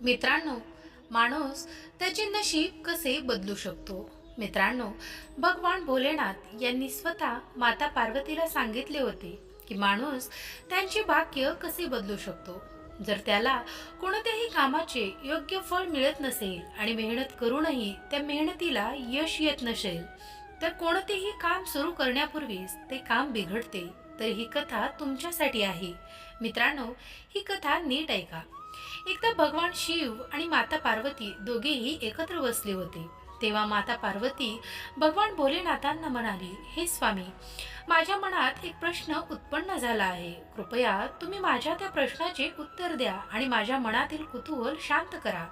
मित्रांनो माणूस त्याचे नशीब कसे बदलू शकतो? मित्रांनो भगवान भोलेनाथ यांनी स्वतः माता पार्वतीला सांगितले होते की माणूस त्यांचे भाग्य कसे बदलू शकतो? जर त्याला कोणत्याही कामाचे योग्य फळ मिळत नसेल आणि मेहनत करूनही त्या मेहनतीला यश येत नसेल तर कोणतेही काम सुरू करण्यापूर्वीच ते काम बिघडते. तर ही कथा तुमच्यासाठी आहे. मित्रांनो ही कथा नीट ऐका. एकदा भगवान शिव आणि माता पार्वती दोघेही एकत्र बसले होते. तेव्हा माता पार्वती भगवान भोलेनाथांना म्हणाली हे स्वामी माझ्या मनात एक प्रश्न उत्पन्न झाला आहे. कृपया तुम्ही माझ्या त्या प्रश्नाचे उत्तर द्या आणि माझ्या मनातील कुतूहल शांत करा.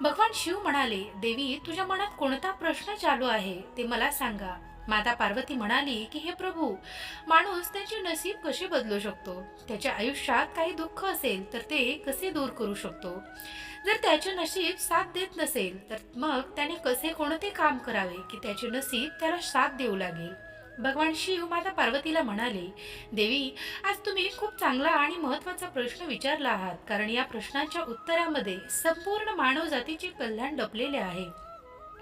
भगवान शिव म्हणाले देवी तुझ्या मनात कोणता प्रश्न चालू आहे ते मला सांगा. माता पार्वती म्हणाली की हे प्रभू माणूस त्याचे नसीब कसे बदलू शकतो? त्याच्या आयुष्यात काही दुःख असेल तर ते कसे दूर करू शकतो? जर त्याचे नशीब साथ देत नसेल तर मग त्याने कसे कोणते काम करावे की त्याचे नसीब त्याला साथ देऊ लागेल? भगवान शिव माता पार्वतीला म्हणाले देवी आज तुम्ही खूप चांगला आणि महत्त्वाचा प्रश्न विचारला आहात कारण या प्रश्नाच्या उत्तरामध्ये संपूर्ण मानव जातीचे कल्याण डपलेले आहे.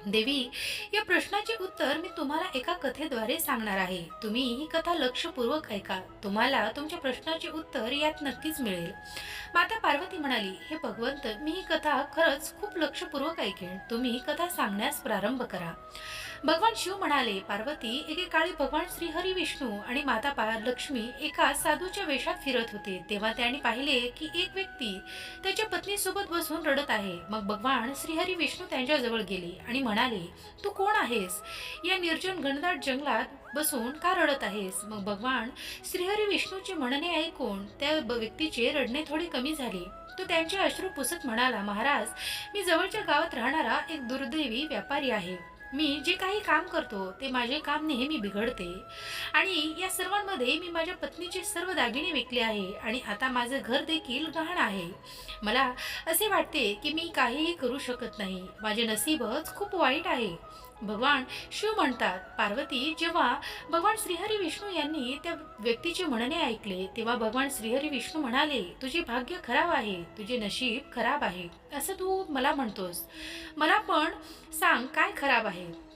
देवी या प्रश्नाचे उत्तर मी तुम्हाला एका कथेद्वारे सांगणार आहे. तुम्ही ही कथा लक्षपूर्वक ऐका. तुम्हाला तुमच्या प्रश्नाचे उत्तर यात नक्कीच मिळेल. माता पार्वती म्हणाली हे भगवंत मी ही कथा खरंच खूप लक्षपूर्वक ऐकेन. तुम्ही ही कथा सांगण्यास प्रारंभ करा. भगवान शिव म्हणाले पार्वती एकेकाळी भगवान श्रीहरी विष्णू आणि माता लक्ष्मी एका साधूच्या वेशात फिरत होते. तेव्हा त्यांनी पाहिले की एक व्यक्ती त्याच्या पत्नीसोबत बसून रडत आहे. मग भगवान श्रीहरी विष्णू त्यांच्याजवळ गेले आणि म्हणाले तू कोण आहेस? या निर्जन घनदाट जंगलात बसून का रडत आहेस? मग भगवान श्रीहरी विष्णूचे म्हणणे ऐकून त्या व्यक्तीचे रडणे थोडे कमी झाले. तो त्यांचे अश्रू पुसत म्हणाला महाराज मी जवळच्या गावात राहणारा एक दुर्दैवी व्यापारी आहे. मी जे काही काम करतो ते माझे काम नेहमी बिघडते. आणि या सर्वांमध्ये मी माझ्या पत्नीचे सर्व दागिने विकले आहे आणि आता माझं घर देखील गहाण आहे. मला असे वाटते की मी काहीही करू शकत नाही. माझे नसीबच खूप वाईट आहे. भगवान शिव म्हणतात. पार्वती जेव्हा भगवान श्रीहरी विष्णू यांनी त्या व्यक्तीचे म्हणणे ऐकले तेव्हा भगवान श्रीहरी विष्णू म्हणाले तुझे भाग्य खराब आहे तुझे नशीब खराब आहे. असं तू मला म्हणतोस. मला पण सांग काय खराब आहे?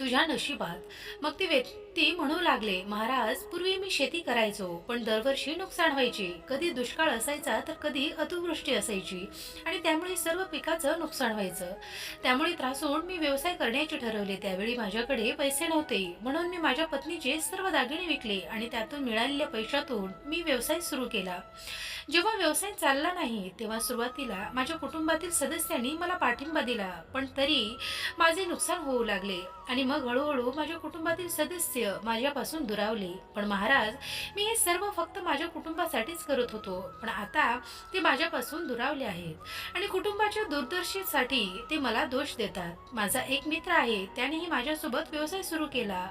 तुझ्या नशिबात. मग ती व्यक्ती म्हणू लागले महाराज पूर्वी मी शेती करायचो पण दरवर्षी नुकसान व्हायचे. कधी दुष्काळ असायचा तर कधी अतिवृष्टी असायची. आणि त्यामुळे सर्व पिकाचं नुकसान व्हायचं. त्यामुळे त्रासून मी व्यवसाय करण्याचे ठरवले. त्यावेळी माझ्याकडे पैसे नव्हते. म्हणून मी माझ्या पत्नीचे सर्व दागिने विकले आणि त्यातून मिळालेल्या पैशातून मी व्यवसाय सुरू केला. जेव्हा व्यवसाय चालला नाही तेव्हा सुरुवातीला माझ्या कुटुंबातील सदस्यांनी मला पाठिंबा दिला पण तरी माझे नुकसान होऊ लागले आणि मग हळूहळू माझ्या कुटुंबातील सदस्य माझ्यापासून दुरावले. पण महाराज मी हे सर्व फक्त माझ्या कुटुंबासाठीच करत होतो पण आता ते माझ्यापासून दुरावले आहेत आणि कुटुंबाच्या दूरदर्शीसाठी ते मला दोष देतात. माझा एक मित्र आहे त्यानेही माझ्यासोबत व्यवसाय सुरू केला.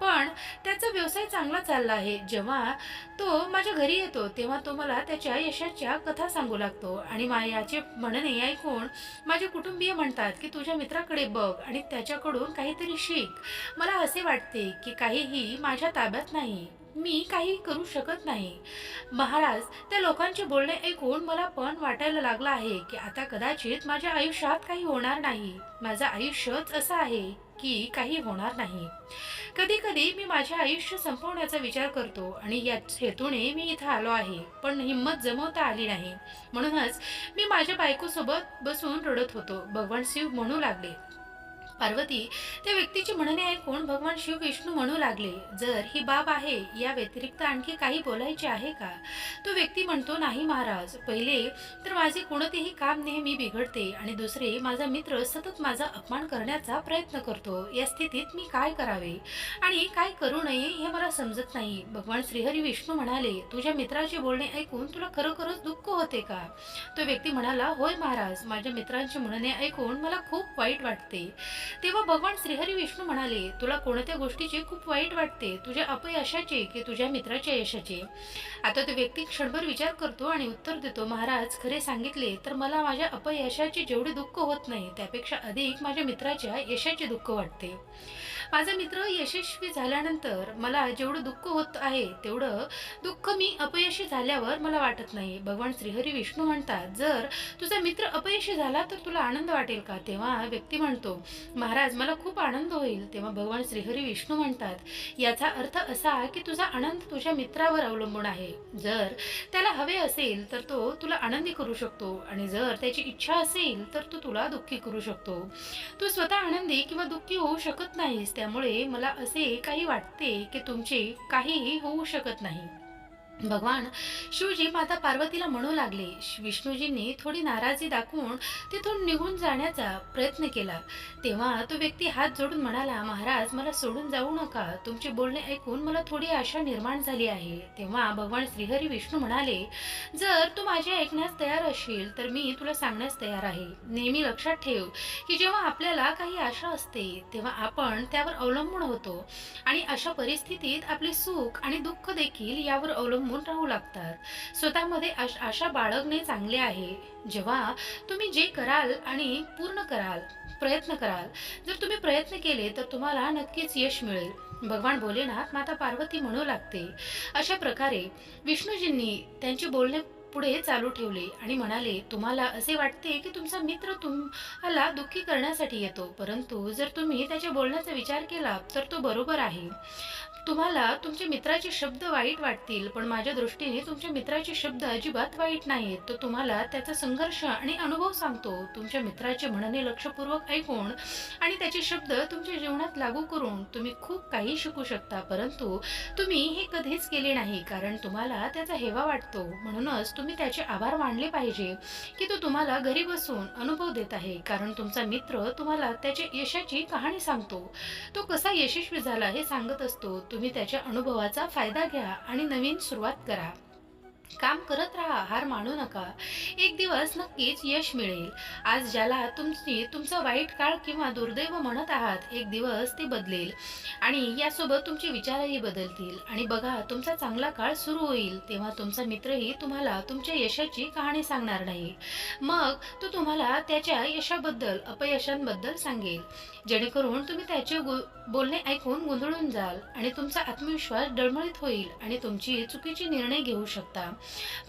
पण त्याचा व्यवसाय चांगला चालला आहे. जेव्हा तो माझ्या घरी येतो तेव्हा तो मला त्याच्या यशाच्या कथा सांगू लागतो आणि मा याचे म्हणणे ऐकून माझे कुटुंबीय म्हणतात की तुझ्या मित्राकडे बघ आणि त्याच्याकडून काहीतरी शिक. मला असे वाटते की काहीही माझ्या ताब्यात नाही. मी काही करू शकत नाही. महाराज त्या लोकांचे बोलणे ऐकून मला पण वाटायला लागलं आहे की आता कदाचित माझ्या आयुष्यात काही होणार नाही. माझं आयुष्यच असं आहे. की काही होणार नाही. कधी कधी मी माझे आयुष्य संपवण्याचा विचार करतो आणि याच हेतूने मी इथं आलो आहे पण हिंमत जमवता आली नाही. म्हणूनच मी माझ्या बायकोसोबत बसून रडत होतो. भगवान शिव म्हणू लागले पार्वती त्या व्यक्तीचे म्हणणे ऐकून भगवान शिव विष्णू म्हणू लागले जर ही बाब आहे या व्यतिरिक्त आणखी काही बोलायचे आहे का? तो व्यक्ती म्हणतो नाही महाराज पहिले तर माझे कोणतेही काम नेहमी बिघडते आणि दुसरे माझा मित्र सतत माझा अपमान करण्याचा प्रयत्न करतो. या स्थितीत मी काय करावे? आणि काय करू नये हे मला समजत नाही. भगवान श्रीहरी विष्णू म्हणाले तुझ्या मित्राचे बोलणे ऐकून तुला खरोखरच दुःख होते का? तो व्यक्ती म्हणाला होय महाराज माझ्या मित्रांचे म्हणणे ऐकून मला खूप वाईट वाटते. तेव्हा भगवान श्रीहरी विष्णू म्हणाले तुला कोणत्या गोष्टीचे खूप वाईट वाटते? तुझ्या अपयशाचे की तुझ्या मित्राच्या यशाचे? आता तो व्यक्ती क्षणभर विचार करतो आणि उत्तर देतो महाराज खरे सांगितले तर मला माझ्या अपयशाचे जेवढे दुःख होत नाही त्यापेक्षा अधिक माझ्या मित्राच्या यशाचे दुःख वाटते. माझा मित्र यशस्वी झाल्यानंतर मला जेवढं दुःख होत आहे तेवढं दुःख मी अपयशी झाल्यावर मला वाटत नाही. भगवान श्रीहरी विष्णू म्हणतात जर तुझा मित्र अपयशी झाला तर तुला आनंद वाटेल का? तेव्हा व्यक्ती म्हणतो महाराज मला खूप आनंद होईल. तेव्हा भगवान श्रीहरी विष्णू म्हणतात याचा अर्थ असा की तुझा आनंद तुझ्या मित्रावर अवलंबून आहे. जर त्याला हवे असेल तर तो तुला आनंदी करू शकतो आणि जर त्याची इच्छा असेल तर तो तुला दुःखी करू शकतो. तू स्वतः आनंदी किंवा दुःखी होऊ शकत नाहीस त्यामुळे मला असे काही वाटते की तुमचे काहीही होऊ शकत नाही. भगवान शिवजी माता पार्वतीला म्हणू लागले विष्णूजींनी थोडी नाराजी दाखवून तिथून निघून जाण्याचा प्रयत्न केला. तेव्हा तो व्यक्ती हात जोडून म्हणाला महाराज मला सोडून जाऊ नका. तुमचे बोलणे ऐकून मला थोडी आशा निर्माण झाली आहे. तेव्हा भगवान श्रीहरी विष्णू म्हणाले जर तू माझे ऐकण्यास तयार असशील तर मी तुला सांगण्यास तयार आहे. नेहमी लक्षात ठेव की जेव्हा आपल्याला काही आशा असते तेव्हा आपण त्यावर अवलंबून होतो आणि अशा परिस्थितीत आपले सुख आणि दुःख देखील यावर अवलंबून राहू लागतात. स्वतःमध्ये आशा बाळगणे चांगले आहे. जेव्हा तुम्ही जे कराल आणि पूर्ण कराल प्रयत्न कराल जर तुम्ही प्रयत्न केले तर तुम्हाला नक्कीच यश मिळेल. भगवान भोलेनाथ माता पार्वती म्हणू लागते. अशा प्रकारे विष्णूजींनी त्यांचे बोलणे पुढे चालू ठेवले आणि म्हणाले तुम्हाला असे वाटते की तुमचा मित्र तुम्हाला दुःखी करण्यासाठी येतो परंतु जर तुम्ही त्याच्या बोलण्याचा विचार केला तर तो बरोबर आहे. तुम्हाला तुमच्या मित्राचे शब्द वाईट वाटतील पण माझ्या दृष्टीने तुमच्या मित्राचे शब्द अजिबात वाईट नाहीत. तो तुम्हाला त्याचा संघर्ष आणि अनुभव सांगतो. तुमच्या मित्राचे म्हणणे लक्षपूर्वक ऐकून आणि त्याचे शब्द तुमच्या जीवनात लागू करून तुम्ही खूप काही शिकू शकता. परंतु तुम्ही हे कधीच केले नाही कारण तुम्हाला त्याचा हेवा वाटतो. म्हणूनच तुम्ही त्याचे आभार मानले पाहिजे की तो तुम्हाला घरी बसून अनुभव देत आहे. कारण तुमचा मित्र तुम्हाला त्याच्या यशाची कहाणी सांगतो. तो कसा यशस्वी झाला हे सांगत असतो. तुम्ही त्याच्या अनुभवाचा फायदा घ्या आणि नवीन सुरुवात करा. काम करत राहा हार मानू नका. एक दिवस नक्कीच यश मिळेल. आज ज्याला तुमची तुमचा वाईट काळ किंवा दुर्दैव म्हणत आहात एक दिवस ते बदलेल. आणि यासोबत तुमचे विचारही बदलतील. आणि बघा तुमचा चांगला काळ सुरू होईल. तेव्हा तुमचा मित्रही तुम्हाला तुमच्या यशाची कहाणी सांगणार नाही. मग तो तुम्हाला त्याच्या यशाबद्दल अपयशांबद्दल सांगेल. जेणेकरून तुम्ही त्याचे गो बोलणे ऐकून गोंधळून जाल. आणि तुमचा आत्मविश्वास डळमळीत होईल. आणि तुमची चुकीचे निर्णय घेऊ शकता.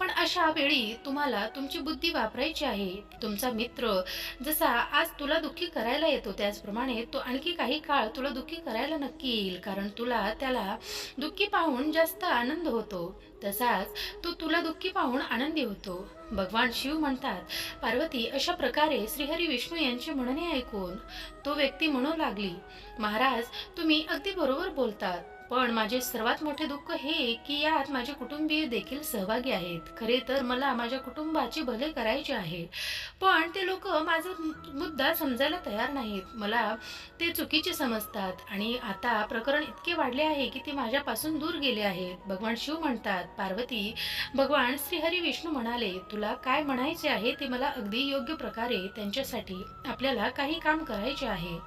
पण अशा वेळी तुम्हाला तुमची बुद्धी वापरायची आहे. तुमचा मित्र जसा आज तुला दुःखी करायला येतो त्याचप्रमाणे तो आणखी काही काळ तुला दुःखी करायला नक्की येईल. कारण तुला त्याला दुःखी पाहून जास्त आनंद होतो. तसाच तो तुला दुःखी पाहून आनंदी होतो. भगवान शिव म्हणतात पार्वती अशा प्रकारे श्रीहरी विष्णू यांचे म्हणणे ऐकून तो व्यक्ती म्हणू लागली महाराज तुम्ही अगदी बरोबर बोलतात. पण माझे सर्वात मोठे दुःख हे की यात माझे कुटुंबीय देखील सहभागी आहेत. खरे तर मला माझ्या कुटुंबाचे भले करायचे आहे पण ते लोक माझा मुद्दा समजायला तयार नाहीत. मला ते चुकीचे समजतात आणि आता प्रकरण इतके वाढले आहे की ते माझ्यापासून दूर गेले आहेत भगवान शिव म्हणतात पार्वती भगवान श्रीहरी विष्णू म्हणाले तुला काय म्हणायचे आहे ते मला अगदी योग्य प्रकारे त्यांच्यासाठी आपल्याला काही काम करायचे आहे.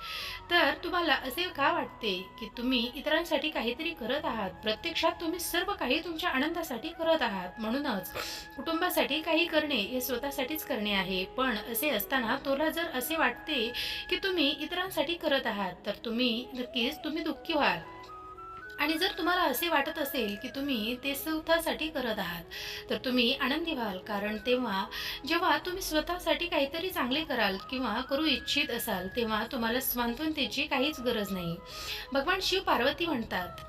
तर तुम्हाला असे का वाटते की तुम्ही इतरांसाठी काही काहीतरी करत आहात. प्रत्यक्षात तुम्ही सर्व काही तुमच्या आनंदासाठी करत आहात. म्हणूनच कुटुंबासाठी काही करणे हे स्वतःसाठीच करणे आहे. पण असे असताना तुला जर असे वाटते की तुम्ही इतरांसाठी करत आहात तर तुम्ही नक्कीच तुम्ही दुःखी व्हाल. आणि जर तुम्हाला असे वाटत असेल की तुम्ही ते स्वतःसाठी करत आहात तर तुम्ही आनंदी व्हाल. कारण तेव्हा जेव्हा तुम्ही स्वतःसाठी काहीतरी चांगले कराल किंवा करू इच्छित असाल तेव्हा तुम्हाला स्वांतवनतेची काहीच गरज नाही. भगवान शिव पार्वती म्हणतात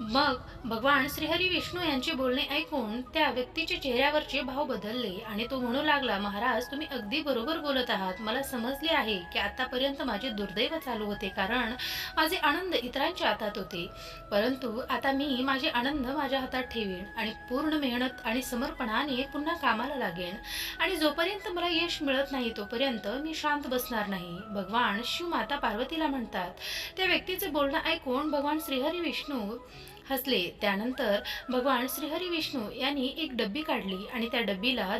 मग भगवान श्रीहरी विष्णू यांचे बोलणे ऐकून त्या व्यक्तीच्या चेहऱ्यावरचे भाव बदलले आणि तो म्हणू लागला महाराज तुम्ही अगदी बरोबर बोलत आहात. मला समजले आहे की आतापर्यंत माझे दुर्दैव चालू होते कारण माझे आनंद इतरांच्या हातात होते. परंतु आता मी माझे आनंद माझ्या हातात ठेवीन आणि पूर्ण मेहनत आणि समर्पणाने पुन्हा कामाला लागेन. आणि जोपर्यंत मला यश मिळत नाही तोपर्यंत मी शांत बसणार नाही. भगवान शिव माता पार्वतीला म्हणतात. त्या व्यक्तीचे बोलणं ऐकून भगवान श्रीहरी विष्णू हसले. त्यानंतर भगवान श्रीहरी विष्णू यांनी एक डब्बी काढली आणि त्या डब्बीला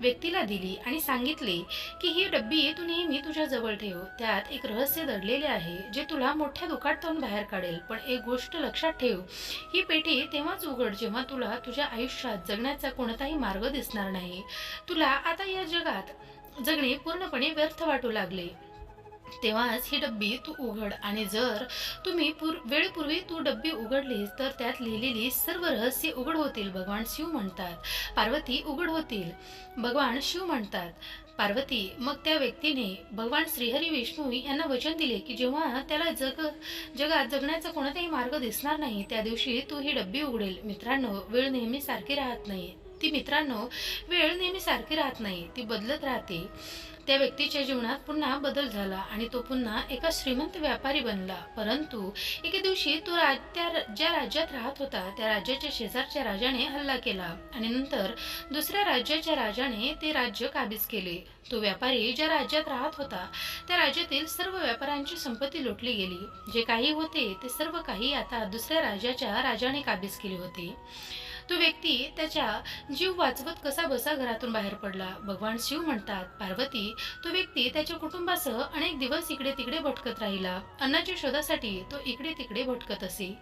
व्यक्तीला दिली आणि सांगितले की ही डब्बी तू नेहमी तुझ्या जवळ ठेव. त्यात एक रहस्य दडलेले आहे जे तुला मोठ्या दुकाटातून बाहेर काढेल. पण एक गोष्ट लक्षात ठेव. ही पेटी तेव्हाच उघड जेव्हा तुला तुझ्या आयुष्यात जगण्याचा कोणताही मार्ग दिसणार नाही. तुला आता या जगात जगणे पूर्णपणे व्यर्थ वाटू लागले. तेव्हाच ही डब्बी तू उघड. आणि जर तुम्ही पूर वेळेपूर्वी तू डब्बी उघडलीस तर त्यात लिहिलेली सर्व रहस्य उघड होतील भगवान शिव म्हणतात. पार्वती उघड होतील भगवान शिव म्हणतात. पार्वती मग त्या व्यक्तीने भगवान श्रीहरी विष्णू यांना वचन दिले की जेव्हा त्याला जग जगात जगण्याचा कोणताही मार्ग दिसणार नाही त्या दिवशी तू ही डब्बी उघडेल. मित्रांनो वेळ नेहमी सारखी राहत नाही. ती मित्रांनो वेळ नेहमी सारखी राहत नाही. ती बदलत राहते. त्या व्यक्तीच्या जीवनात पुन्हा बदल झाला आणि तो पुन्हा एका श्रीमंत व्यापारी बनला. परंतु एके दिवशी तो राज त्या ज्या राज्यात राहत होता त्या राज्याच्या शेजारच्या राजाने हल्ला केला आणि नंतर दुसऱ्या राज्याच्या राजाने ते राज्य काबीज केले. तो व्यापारी ज्या राज्यात राहत होता त्या राज्यातील सर्व व्यापाऱ्यांची संपत्ती लुटली गेली. जे काही होते ते सर्व काही आता दुसऱ्या राज्याच्या राजाने काबीज केले होते. तो व्यक्ती त्याच्या जीव वाचवत कसा बसा घरातून बाहेर पडला. भगवान शिव म्हणतात पार्वती तो व्यक्ती त्याच्या कुटुंबासह अनेक दिवस इकडे तिकडे भटकत राहिला. अन्नाच्या शोधासाठी तो इकडे तिकडे भटकत असे.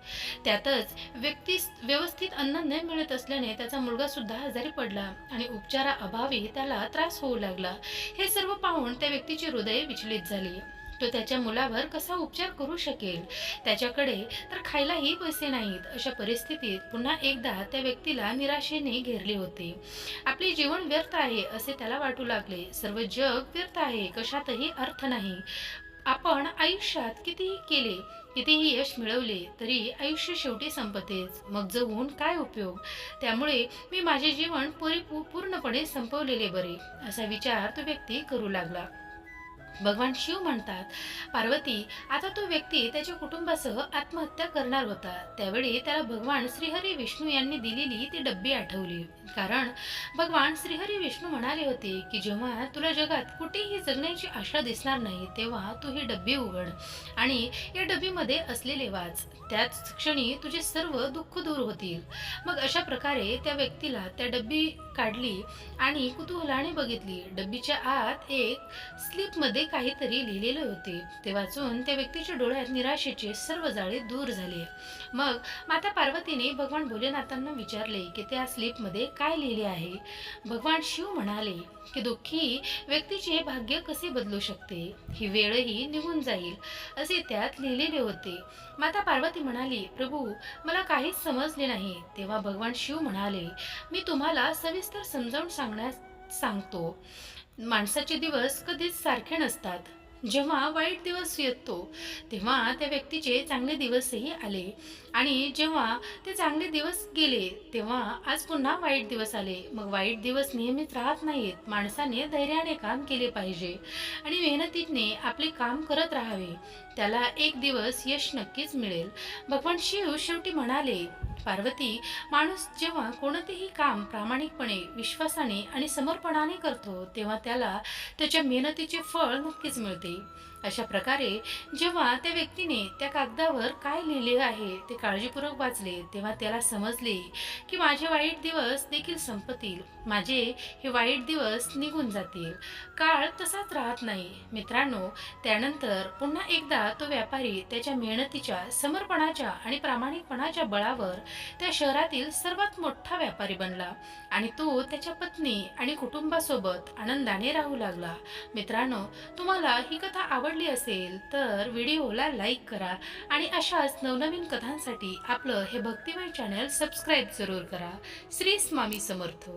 त्यातच व्यक्ती व्यवस्थित अन्न न मिळत असल्याने त्याचा मुलगा सुद्धा आजारी पडला आणि उपचाराअभावी त्याला त्रास होऊ लागला. हे सर्व पाहून त्या व्यक्तीचे हृदय विचलित झाले. तो त्याच्या मुलावर कसा उपचार करू शकेल? त्याच्याकडे तर खायलाही पैसे नाहीत. अशा परिस्थितीत पुन्हा एकदा त्या व्यक्तीला निराशेने घेरले होते. आपले जीवन व्यर्थ आहे असे त्याला वाटू लागले. सर्व जग व्यर्थ आहे कशातही अर्थ नाही. आपण आयुष्यात कितीही केले कितीही यश मिळवले तरी आयुष्य शेवटी संपतेच. मग जगून काय उपयोग? त्यामुळे मी माझे जीवन परिपू पूर्णपणे संपवलेले बरे असा विचार तो व्यक्ती करू लागला. भगवान शिव म्हणतात पार्वती आता तो व्यक्ती त्याच्या कुटुंबासह आत्महत्या करणार होता. त्यावेळी त्याला भगवान श्रीहरी विष्णू यांनी दिलेली ती डब्बी आठवली. कारण भगवान श्रीहरी विष्णू म्हणाले होते की जेव्हा तुला जगात कुठेही जगण्याची आशा दिसणार नाही तेव्हा तू ही डब्बी उघड आणि या डब्बीमध्ये असलेले वाच. त्याच क्षणी तुझे सर्व दुःख दूर होतील. मग अशा प्रकारे त्या व्यक्तीला त्या डब्बी काढली आणि कुतूहलाने बघितली. डब्बीच्या आत एक स्लिपमध्ये काहीतरी लिहिलेले होते ते वाचून त्या व्यक्तीच्या डोळ्यात निराशेचे सर्व जाळे दूर झाले. मग माता पार्वतीने भगवान भोलेनाथांना विचारले की त्या स्लिपमध्ये काय लिहिले आहे? भगवान शिव म्हणाले की दुःखी व्यक्तीचे भाग्य कसे बदलू शकते? ही वेळही निघून जाईल असे त्यात लिहिलेले होते. माता पार्वती म्हणाली प्रभू मला काहीच समजले नाही. तेव्हा भगवान शिव म्हणाले मी तुम्हाला सविस्तर समजावून सांगण्यास सांगतो. माणसाचे दिवस कधीच सारखे नसतात. जेव्हा वाईट दिवस येतो तेव्हा त्या व्यक्तीचे चांगले दिवसही आले. आणि जेव्हा ते चांगले दिवस गेले तेव्हा आज पुन्हा वाईट दिवस आले. मग वाईट दिवस नेहमीच राहत नाहीत. माणसाने धैर्याने काम केले पाहिजे आणि मेहनतीने आपले काम करत राहावे. त्याला एक दिवस यश नक्कीच मिळेल. भगवान शिव शेवटी म्हणाले पार्वती माणूस जेव्हा कोणतेही काम प्रामाणिकपणे विश्वासाने आणि समर्पणाने करतो तेव्हा त्याला त्याच्या मेहनतीचे फळ नक्कीच मिळते. अशा प्रकारे जेव्हा त्या व्यक्तीने त्या कागदावर काय लिहिले आहे ते काळजीपूर्वक वाचले तेव्हा त्याला समजले की माझे वाईट दिवस देखील संपतील. माझे हे वाईट दिवस निघून जातील. काळ तसाच राहत नाही. मित्रांनो त्यानंतर पुन्हा एकदा तो व्यापारी त्याच्या मेहनतीच्या समर्पणाच्या आणि प्रामाणिकपणाच्या बळावर त्या शहरातील सर्वात मोठा व्यापारी बनला आणि तो त्याच्या पत्नी आणि कुटुंबासोबत आनंदाने राहू लागला. मित्रांनो तुम्हाला ही कथा आवडली असेल तर व्हिडिओला लाईक करा आणि अशाच नवनवीन कथांसाठी आपलं हे भक्तिमय चॅनल सबस्क्राईब जरूर करा. श्री स्वामी समर्थ.